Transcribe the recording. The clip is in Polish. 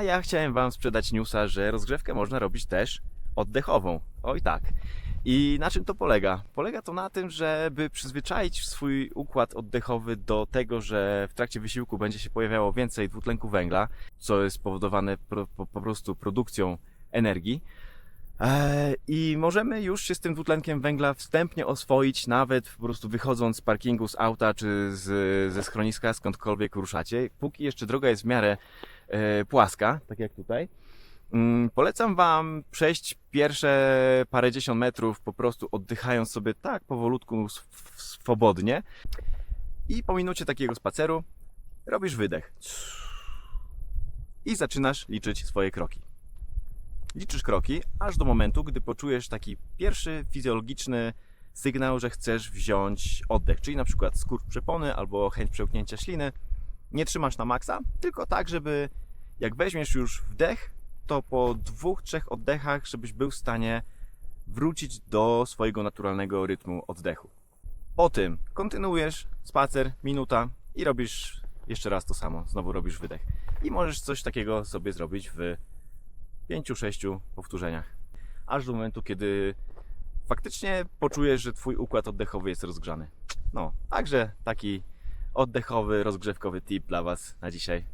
A ja chciałem Wam sprzedać newsa, że rozgrzewkę można robić też oddechową. Oj tak. I na czym to polega? Polega to na tym, żeby przyzwyczaić swój układ oddechowy do tego, że w trakcie wysiłku będzie się pojawiało więcej dwutlenku węgla, co jest spowodowane po, po prostu produkcją energii. Eee, I możemy już się z tym dwutlenkiem węgla wstępnie oswoić, nawet po prostu wychodząc z parkingu, z auta czy z, ze schroniska, skądkolwiek ruszacie. Póki jeszcze droga jest w miarę e, płaska, tak jak tutaj. Mm, Polecam Wam przejść pierwsze parędziesiąt metrów, po prostu oddychając sobie tak powolutku, sw- swobodnie. I po minucie takiego spaceru robisz wydech. I zaczynasz liczyć swoje kroki. Liczysz kroki, aż do momentu, gdy poczujesz taki pierwszy fizjologiczny sygnał, że chcesz wziąć oddech, czyli na przykład skurcz przepony albo chęć przełknięcia śliny. Nie trzymasz na maksa, tylko tak, żeby jak weźmiesz już wdech, to po dwóch, trzech oddechach, żebyś był w stanie wrócić do swojego naturalnego rytmu oddechu. Po tym kontynuujesz spacer, minuta i robisz jeszcze raz to samo. Znowu robisz wydech. I możesz coś takiego sobie zrobić w 5-6 powtórzeniach. Aż do momentu, kiedy faktycznie poczujesz, że Twój układ oddechowy jest rozgrzany. No, także taki oddechowy, rozgrzewkowy tip dla Was na dzisiaj.